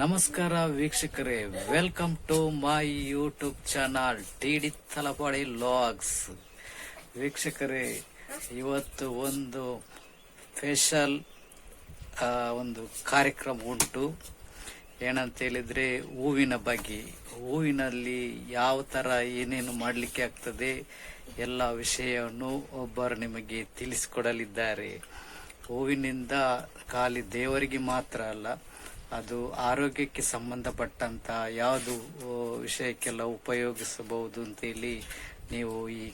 ನಮಸ್ಕಾರ ವೀಕ್ಷಕರೇ welcome to my YouTube channel T D Talapady logs ವೀಕ್ಷಕರೇ, ಇವತ್ತು ಒಂದು ಸ್ಪೆಷಲ್ ಒಂದು ಕಾರ್ಯಕ್ರಮ ಉಂಟು. ಏನಂತ ಹೇಳಿದ್ರೆ ಹೂವಿನ ಬಗ್ಗೆ. ಹೂವಿನಲ್ಲಿ ಯಾವ ಥರ ಏನೇನು ಮಾಡಲಿಕ್ಕೆ ಆಗ್ತದೆ, ಎಲ್ಲ ವಿಷಯವನ್ನು ಒಬ್ಬರು ನಿಮಗೆ ತಿಳಿಸಿಕೊಡಲಿದ್ದಾರೆ. ಹೂವಿನಿಂದ ಖಾಲಿ ದೇವರಿಗೆ ಮಾತ್ರ ಅಲ್ಲ ಅದು ಆರೋಗ್ಯಕ್ಕೆ ಸಂಬಂಧಪಟ್ಟಂತ ಯಾವುದು ವಿಷಯಕ್ಕೆಲ್ಲ ಉಪಯೋಗಿಸಬಹುದು ಅಂತೇಳಿ ನೀವು ಈ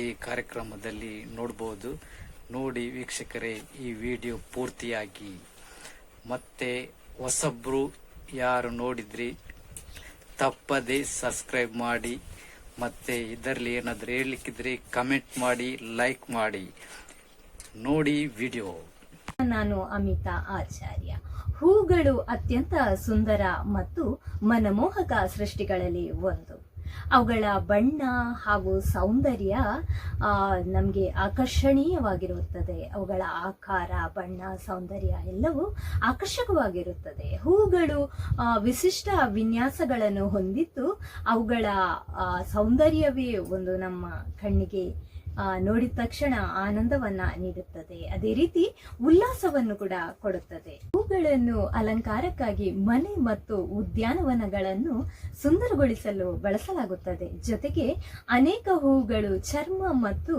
ಈ ಕಾರ್ಯಕ್ರಮದಲ್ಲಿ ನೋಡಬಹುದು ನೋಡಿ ವೀಕ್ಷಕರೇ, ಈ ವಿಡಿಯೋ ಪೂರ್ತಿಯಾಗಿ. ಮತ್ತೆ ಹೊಸಬ್ರು ಯಾರು ನೋಡಿದ್ರಿ, ತಪ್ಪದೆ ಸಬ್ಸ್ಕ್ರೈಬ್ ಮಾಡಿ, ಮತ್ತೆ ಇದರಲ್ಲಿ ಏನಾದರೂ ಹೇಳಲಿಕ್ಕಿದ್ರೆ ಕಮೆಂಟ್ ಮಾಡಿ, ಲೈಕ್ ಮಾಡಿ. ನೋಡಿ ವಿಡಿಯೋ. ನಾನು ಅಮಿತಾ ಆಚಾರ್ಯ. ಹೂಗಳು ಅತ್ಯಂತ ಸುಂದರ ಮತ್ತು ಮನಮೋಹಕ ಸೃಷ್ಟಿಗಳಲ್ಲಿ ಒಂದು. ಅವುಗಳ ಬಣ್ಣ ಹಾಗೂ ಸೌಂದರ್ಯ ನಮಗೆ ಆಕರ್ಷಣೀಯವಾಗಿರುತ್ತದೆ. ಅವುಗಳ ಆಕಾರ, ಬಣ್ಣ, ಸೌಂದರ್ಯ ಎಲ್ಲವೂ ಆಕರ್ಷಕವಾಗಿರುತ್ತದೆ. ಹೂಗಳು ವಿಶಿಷ್ಟ ವಿನ್ಯಾಸಗಳನ್ನು ಹೊಂದಿದ್ದು ಅವುಗಳ ಸೌಂದರ್ಯವೇ ಒಂದು ನಮ್ಮ ಕಣ್ಣಿಗೆ ನೋಡಿದ ತಕ್ಷಣ ಆನಂದವನ್ನ ನೀಡುತ್ತದೆ. ಅದೇ ರೀತಿ ಉಲ್ಲಾಸವನ್ನು ಕೂಡ ಕೊಡುತ್ತದೆ. ಹೂಗಳನ್ನು ಅಲಂಕಾರಕ್ಕಾಗಿ ಮನೆ ಮತ್ತು ಉದ್ಯಾನವನಗಳನ್ನು ಸುಂದರಗೊಳಿಸಲು ಬಳಸಲಾಗುತ್ತದೆ. ಜೊತೆಗೆ ಅನೇಕ ಹೂಗಳು ಚರ್ಮ ಮತ್ತು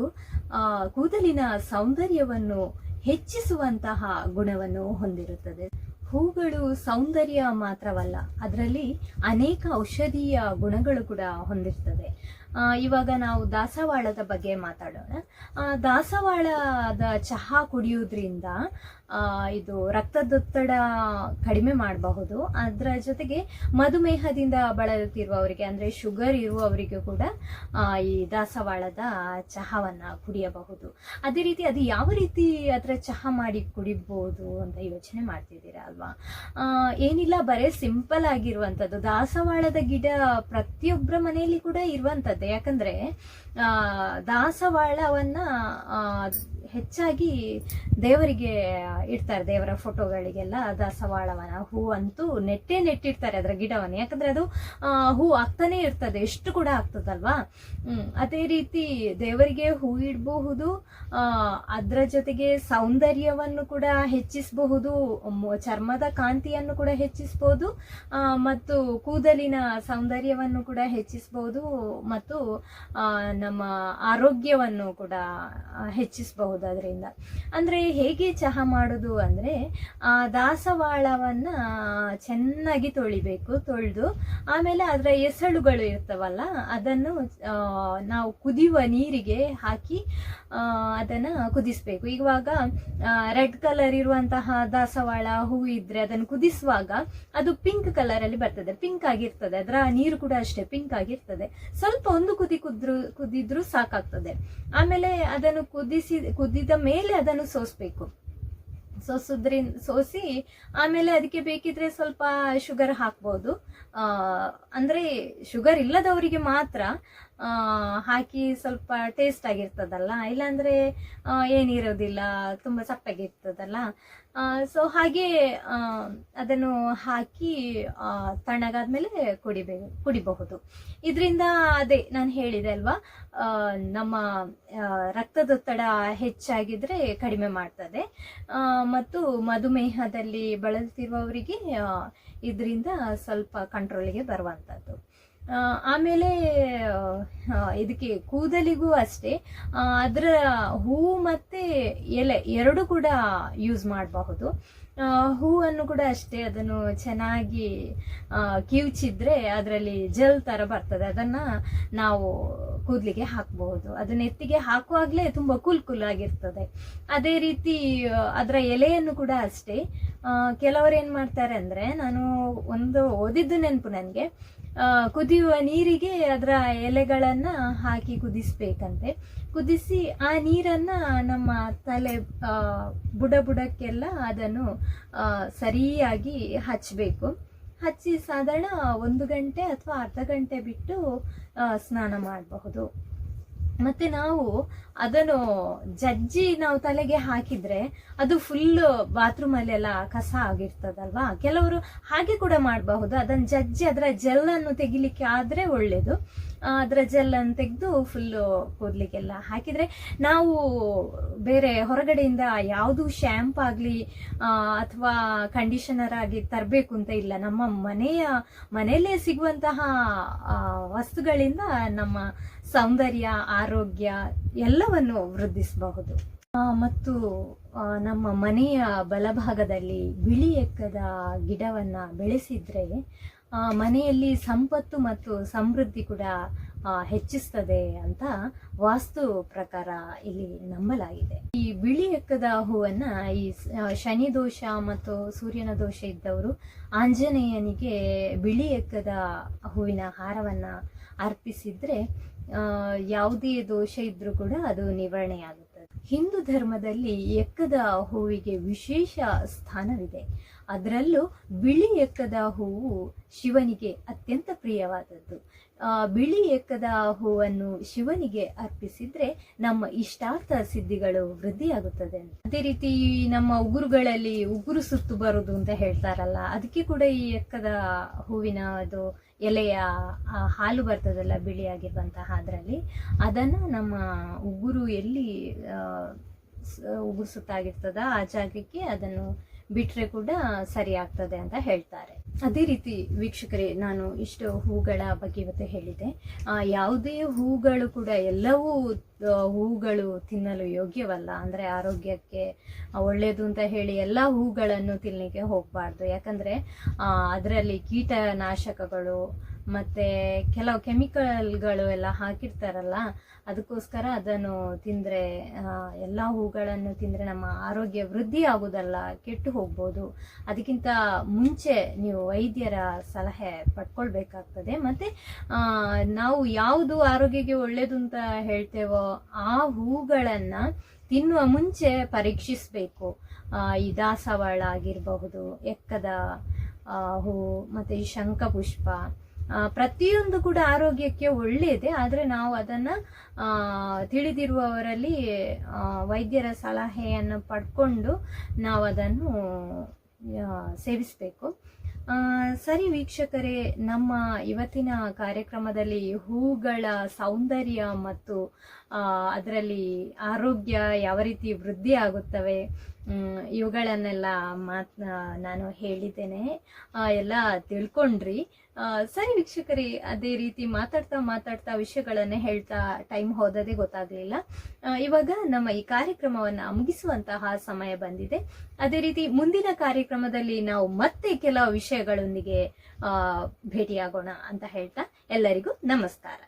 ಕೂದಲಿನ ಸೌಂದರ್ಯವನ್ನು ಹೆಚ್ಚಿಸುವಂತಹ ಗುಣವನ್ನು ಹೊಂದಿರುತ್ತದೆ. ಹೂಗಳು ಸೌಂದರ್ಯ ಮಾತ್ರವಲ್ಲ, ಅದರಲ್ಲಿ ಅನೇಕ ಔಷಧೀಯ ಗುಣಗಳು ಕೂಡ ಹೊಂದಿರ್ತದೆ. ಇವಾಗ ನಾವು ದಾಸವಾಳದ ಬಗ್ಗೆ ಮಾತಾಡೋಣ. ದಾಸವಾಳದ ಚಹಾ ಕುಡಿಯುವುದರಿಂದ ಆ, ಇದು ರಕ್ತದೊತ್ತಡ ಕಡಿಮೆ ಮಾಡಬಹುದು. ಅದರ ಜೊತೆಗೆ ಮಧುಮೇಹದಿಂದ ಬಳಲುತ್ತಿರುವವರಿಗೆ, ಅಂದ್ರೆ ಶುಗರ್ ಇರುವವರಿಗೂ ಕೂಡ ಈ ದಾಸವಾಳದ ಚಹಾವನ್ನ ಕುಡಿಯಬಹುದು. ಅದೇ ರೀತಿ ಅದು ಯಾವ ರೀತಿ ಅದರ ಚಹಾ ಮಾಡಿ ಕುಡಿಬಹುದು ಅಂತ ಯೋಚನೆ ಮಾಡ್ತಿದ್ದೀರಾ ಅಲ್ವಾ? ಏನಿಲ್ಲ, ಬರೇ ಸಿಂಪಲ್ ಆಗಿರುವಂತದ್ದು ದಾಸವಾಳದ ಗಿಡ ಪ್ರತಿಯೊಬ್ಬರ ಮನೆಯಲ್ಲಿ ಕೂಡ ಇರುವಂತದ್ದು ಯಾಕಂದ್ರೆ ದಾಸವಾಳವನ್ನು ಹೆಚ್ಚಾಗಿ ದೇವರಿಗೆ ಇಡ್ತಾರೆ, ದೇವರ ಫೋಟೋಗಳಿಗೆಲ್ಲ ದಾಸವಾಳವನ ಹೂ ಅಂತೂ ನೆಟ್ಟೇ ನೆಟ್ಟಿರ್ತಾರೆ ಅದರ ಗಿಡವನ್ನು. ಯಾಕಂದ್ರೆ ಅದು ಹೂ ಆಗ್ತಾನೆ ಇರ್ತದೆ, ಎಷ್ಟು ಕೂಡ ಆಗ್ತದಲ್ವಾ? ಅದೇ ರೀತಿ ದೇವರಿಗೆ ಹೂ ಇಡಬಹುದು ಅದರ ಜೊತೆಗೆ ಸೌಂದರ್ಯವನ್ನು ಕೂಡ ಹೆಚ್ಚಿಸಬಹುದು ಚರ್ಮದ ಕಾಂತಿಯನ್ನು ಕೂಡ ಹೆಚ್ಚಿಸಬಹುದು ಮತ್ತು ಕೂದಲಿನ ಸೌಂದರ್ಯವನ್ನು ಕೂಡ ಹೆಚ್ಚಿಸಬಹುದು ಮತ್ತು ನಮ್ಮ ಆರೋಗ್ಯವನ್ನು ಕೂಡ ಹೆಚ್ಚಿಸಬಹುದು. ಅದರಿಂದ ಅಂದ್ರೆ ಹೇಗೆ ಚಹಾ ಮಾಡೋದು ಅಂದ್ರೆ, ಆ ದಾಸವಾಳವನ್ನ ಚೆನ್ನಾಗಿ ತೊಳಿಬೇಕು, ತೊಳೆದು ಆಮೇಲೆ ಅದರ ಎಸಳುಗಳು ಇರ್ತವಲ್ಲ, ಅದನ್ನು ನಾವು ಕುದಿಯುವ ನೀರಿಗೆ ಹಾಕಿ ಅದನ್ನ ಕುದಿಸ್ಬೇಕು. ಇವಾಗ ರೆಡ್ ಕಲರ್ ಇರುವಂತಹ ದಾಸವಾಳ ಹೂ ಇದ್ರೆ ಅದನ್ನು ಕುದಿಸುವಾಗ ಅದು ಪಿಂಕ್ ಕಲರ್ ಅಲ್ಲಿ ಬರ್ತದೆ, ಪಿಂಕ್ ಆಗಿರ್ತದೆ. ಅದರ ನೀರು ಕೂಡ ಅಷ್ಟೇ ಪಿಂಕ್ ಆಗಿರ್ತದೆ. ಸ್ವಲ್ಪ ಒಂದು ಕುದಿ ಕುದ್ರು, ಕುದಿದ್ರು ಸಾಕಾಗ್ತದೆ. ಆಮೇಲೆ ಅದನ್ನು ಕುದಿಸಿ ಕುದಿದ ಮೇಲೆ ಅದನ್ನು ಸೋಸ್ಬೇಕು. ಸೋಸಿದ್ರೆ, ಸೋಸಿ ಆಮೇಲೆ ಅದಕ್ಕೆ ಬೇಕಿದ್ರೆ ಸ್ವಲ್ಪ ಶುಗರ್ ಹಾಕ್ಬೋದು. ಅಂದರೆ ಶುಗರ್ ಇಲ್ಲದವರಿಗೆ ಮಾತ್ರ ಹಾಕಿ ಸ್ವಲ್ಪ ಟೇಸ್ಟ್ ಆಗಿರ್ತದಲ್ಲ? ಇಲ್ಲಾಂದ್ರೆ ಏನಿರೋದಿಲ್ಲ ತುಂಬ ಸಪ್ಪಗಿರ್ತದಲ್ಲ ಸೊ ಹಾಗೆ ಅದನ್ನು ಹಾಕಿ ತಣ್ಣಗಾದ್ಮೇಲೆ ಕುಡಿಬೇಕು ಕುಡಿಬಹುದು. ಇದರಿಂದ ಅದೇ ನಾನು ಹೇಳಿದೆ ಅಲ್ವಾ? ನಮ್ಮ ರಕ್ತದೊತ್ತಡ ಹೆಚ್ಚಾಗಿದ್ರೆ ಕಡಿಮೆ ಮಾಡ್ತದೆ. ಮತ್ತು ಮಧುಮೇಹದಲ್ಲಿ ಬಳಲ್ತಿರುವವರಿಗೆ ಇದರಿಂದ ಸ್ವಲ್ಪ ಕಂಟ್ರೋಲಿಗೆ ಬರುವಂಥದ್ದು ಆಮೇಲೆ ಇದಕ್ಕೆ ಕೂದಲಿಗೂ ಅಷ್ಟೇ ಅದರ ಹೂವು ಮತ್ತೆ ಎಲೆ ಎರಡು ಕೂಡ ಯೂಸ್ ಮಾಡಬಹುದು. ಹೂವನ್ನು ಕೂಡ ಅಷ್ಟೇ, ಅದನ್ನು ಚೆನ್ನಾಗಿ ಕಿವುಚಿದ್ರೆ ಅದರಲ್ಲಿ ಜೆಲ್ ಥರ ಬರ್ತದೆ. ಅದನ್ನು ನಾವು ಕೂದಲಿಗೆ ಹಾಕಬಹುದು. ಅದನ್ನ ಎತ್ತಿಗೆ ಹಾಕುವಾಗಲೇ ತುಂಬ ಕೂಲ್ ಕೂಲ್ ಅದೇ ರೀತಿ, ಅದರ ಎಲೆಯನ್ನು ಕೂಡ ಅಷ್ಟೇ. ಕೆಲವರು ಏನು ಮಾಡ್ತಾರೆ ಅಂದರೆ, ನಾನು ಒಂದು ಓದಿದ್ದು ನೆನಪು ನನಗೆ. ಕುದಿಯುವ ನೀರಿಗೆ ಅದರ ಎಲೆಗಳನ್ನ ಹಾಕಿ ಕುದಿಸ್ಬೇಕಂತೆ. ಕುದಿಸಿ ಆ ನೀರನ್ನ ನಮ್ಮ ತಲೆ ಬುಡ ಬುಡಕ್ಕೆಲ್ಲ ಅದನ್ನು ಸರಿಯಾಗಿ ಹಚ್ಚಬೇಕು ಹಚ್ಚಿ ಸಾಧಾರಣ ಒಂದು ಗಂಟೆ ಅಥವಾ ಅರ್ಧ ಗಂಟೆ ಬಿಟ್ಟು ಸ್ನಾನ ಮಾಡಬಹುದು. ಮತ್ತೆ ನಾವು ಅದನ್ನು ಜಜ್ಜಿ ನಾವು ತಲೆಗೆ ಹಾಕಿದ್ರೆ ಅದು ಫುಲ್ ಬಾತ್ರೂಮ್ ಅಲ್ಲೆಲ್ಲ ಕಸ ಆಗಿರ್ತದಲ್ವಾ? ಕೆಲವರು ಹಾಗೆ ಕೂಡ ಮಾಡಬಹುದು. ಅದನ್ನ ಜಜ್ಜಿ ಅದರ ಜೆಲ್ ಅನ್ನು ತೆಗಿಲಿಕ್ಕೆ ಆದ್ರೆ ಒಳ್ಳೇದು. ಅದರ ಜೆಲ್ ಅನ್ನು ತೆಗೆದು ಫುಲ್ಲು ಕೂದಲಿಗೆಲ್ಲ ಹಾಕಿದ್ರೆ ನಾವು ಬೇರೆ ಹೊರಗಡೆಯಿಂದ ಯಾವುದು ಶ್ಯಾಂಪ್ ಆಗಲಿ ಅಥವಾ ಕಂಡೀಷನರ್ ಆಗಿ ತರಬೇಕು ಅಂತ ಇಲ್ಲ. ನಮ್ಮ ಮನೆಯ, ಮನೆಯಲ್ಲೇ ಸಿಗುವಂತಹ ವಸ್ತುಗಳಿಂದ ನಮ್ಮ ಸೌಂದರ್ಯ, ಆರೋಗ್ಯ ಎಲ್ಲವನ್ನು ವೃದ್ಧಿಸಬಹುದು. ಮತ್ತು ನಮ್ಮ ಮನೆಯ ಬಲಭಾಗದಲ್ಲಿ ಬಿಳಿ ಎಕ್ಕದ ಗಿಡವನ್ನ ಬೆಳೆಸಿದ್ರೆ ಮನೆಯಲ್ಲಿ ಸಂಪತ್ತು ಮತ್ತು ಸಮೃದ್ಧಿ ಕೂಡ ಹೆಚ್ಚಿಸ್ತದೆ ಅಂತ ವಾಸ್ತು ಪ್ರಕಾರ ಇಲ್ಲಿ ನಂಬಲಾಗಿದೆ. ಈ ಬಿಳಿ ಎಕ್ಕದ ಹೂವನ್ನ ಈ ಶನಿ ದೋಷ ಮತ್ತು ಸೂರ್ಯನ ದೋಷ ಇದ್ದವರು ಆಂಜನೇಯನಿಗೆ ಬಿಳಿ ಎಕ್ಕದ ಹೂವಿನ ಹಾರವನ್ನ ಅರ್ಪಿಸಿದ್ರೆ ಯಾವುದೇ ದೋಷ ಇದ್ರೂ ಕೂಡ ಅದು ನಿವಾರಣೆ ಆಗುತ್ತದೆ ಹಿಂದೂ ಧರ್ಮದಲ್ಲಿ ಎಕ್ಕದ ಹೂವಿಗೆ ವಿಶೇಷ ಸ್ಥಾನವಿದೆ. ಅದರಲ್ಲೂ ಬಿಳಿ ಎಕ್ಕದ ಹೂವು ಶಿವನಿಗೆ ಅತ್ಯಂತ ಪ್ರಿಯವಾದದ್ದು. ಆ, ಬಿಳಿ ಎಕ್ಕದ ಹೂವನ್ನು ಶಿವನಿಗೆ ಅರ್ಪಿಸಿದ್ರೆ ನಮ್ಮ ಇಷ್ಟಾರ್ಥ ಸಿದ್ಧಿಗಳು ವೃದ್ಧಿಯಾಗುತ್ತದೆ ಅದೇ ರೀತಿ ನಮ್ಮ ಉಗುರುಗಳಲ್ಲಿ ಉಗುರು ಸುತ್ತು ಬರುದು ಅಂತ ಹೇಳ್ತಾರಲ್ಲ ಅದಕ್ಕೆ ಕೂಡ ಈ ಎಕ್ಕದ ಹೂವಿನ ಅದು ಎಲೆಯ ಹಾಲು ಬರ್ತದಲ್ಲ ಬಿಳಿಯಾಗಿರುವಂತಹ ಅದರಲ್ಲಿ ಅದನ್ನ ನಮ್ಮ ಉಗುರು ಎಲ್ಲಿ ಉಗುರು ಸುತ್ತಾಗಿರ್ತದ ಆ ಜಾಗಕ್ಕೆ ಅದನ್ನು ಬಿಟ್ರೆ ಕೂಡ ಸರಿ ಆಗ್ತದೆ ಅಂತ ಹೇಳ್ತಾರೆ. ಅದೇ ರೀತಿ ವೀಕ್ಷಕರೇ, ನಾನು ಇಷ್ಟು ಹೂಗಳ ಬಗ್ಗೆ ಇವತ್ತು ಹೇಳಿದೆ ಯಾವುದೇ ಹೂಗಳು ಕೂಡ ಎಲ್ಲವೂ ಹೂಗಳು ತಿನ್ನಲು ಯೋಗ್ಯವಲ್ಲ. ಅಂದ್ರೆ ಆರೋಗ್ಯಕ್ಕೆ ಒಳ್ಳೆಯದು ಅಂತ ಹೇಳಿ ಎಲ್ಲ ಹೂಗಳನ್ನು ತಿನ್ನಲಿಕ್ಕೆ ಹೋಗಬಾರ್ದು. ಯಾಕಂದ್ರೆ ಅದರಲ್ಲಿ ಕೀಟನಾಶಕಗಳು ಮತ್ತೆ ಕೆಲವು ಕೆಮಿಕಲ್ಗಳು ಎಲ್ಲ ಹಾಕಿರ್ತಾರಲ್ಲ, ಅದಕ್ಕೋಸ್ಕರ ಅದನ್ನು ತಿಂದರೆ ಎಲ್ಲ ಹೂಗಳನ್ನು ತಿಂದರೆ ನಮ್ಮ ಆರೋಗ್ಯ ವೃದ್ಧಿ ಆಗೋದಲ್ಲ ಕೆಟ್ಟು ಹೋಗ್ಬೋದು. ಅದಕ್ಕಿಂತ ಮುಂಚೆ ನೀವು ವೈದ್ಯರ ಸಲಹೆ ಪಡ್ಕೊಳ್ಬೇಕಾಗ್ತದೆ. ಮತ್ತೆ ನಾವು ಯಾವುದು ಆರೋಗ್ಯಕ್ಕೆ ಒಳ್ಳೆಯದು ಅಂತ ಹೇಳ್ತೇವೋ ಆ ಹೂಗಳನ್ನು ತಿನ್ನುವ ಮುಂಚೆ ಪರೀಕ್ಷಿಸಬೇಕು. ಈ ದಾಸವಾಳ ಆಗಿರಬಹುದು, ಎಕ್ಕದ ಹೂ, ಮತ್ತೆ ಈ ಶಂಖಪುಷ್ಪ ಪ್ರತಿಯೊಂದು ಕೂಡ ಆರೋಗ್ಯಕ್ಕೆ ಒಳ್ಳೆಯದೇ, ಆದರೆ ನಾವು ಅದನ್ನು ತಿಳಿದಿರುವವರಲ್ಲಿ ವೈದ್ಯರ ಸಲಹೆಯನ್ನು ಪಡ್ಕೊಂಡು ನಾವು ಅದನ್ನು ಸೇವಿಸಬೇಕು. ಸರಿ ವೀಕ್ಷಕರೇ, ನಮ್ಮ ಇವತ್ತಿನ ಕಾರ್ಯಕ್ರಮದಲ್ಲಿ ಹೂಗಳ ಸೌಂದರ್ಯ ಮತ್ತು ಅದರಲ್ಲಿ ಆರೋಗ್ಯ ಯಾವ ರೀತಿ ವೃದ್ಧಿ ಆಗುತ್ತವೆ ಇವುಗಳನ್ನೆಲ್ಲ ಮಾತ್ ನಾನು ಹೇಳಿದ್ದೇನೆ. ಎಲ್ಲ ತಿಳ್ಕೊಂಡ್ರಿ. ಸರಿ ವೀಕ್ಷಕರಿ, ಅದೇ ರೀತಿ ಮಾತಾಡ್ತಾ ಮಾತಾಡ್ತಾ ವಿಷಯಗಳನ್ನೇ ಹೇಳ್ತಾ ಟೈಮ್ ಹೋದದೇ ಗೊತ್ತಾಗ್ಲಿಲ್ಲ. ಇವಾಗ ನಮ್ಮ ಈ ಕಾರ್ಯಕ್ರಮವನ್ನ ಮುಗಿಸುವಂತಹ ಸಮಯ ಬಂದಿದೆ. ಅದೇ ರೀತಿ ಮುಂದಿನ ಕಾರ್ಯಕ್ರಮದಲ್ಲಿ ನಾವು ಮತ್ತೆ ಕೆಲವು ವಿಷಯಗಳೊಂದಿಗೆ ಭೇಟಿಯಾಗೋಣ ಅಂತ ಹೇಳ್ತಾ ಎಲ್ಲರಿಗೂ ನಮಸ್ಕಾರ.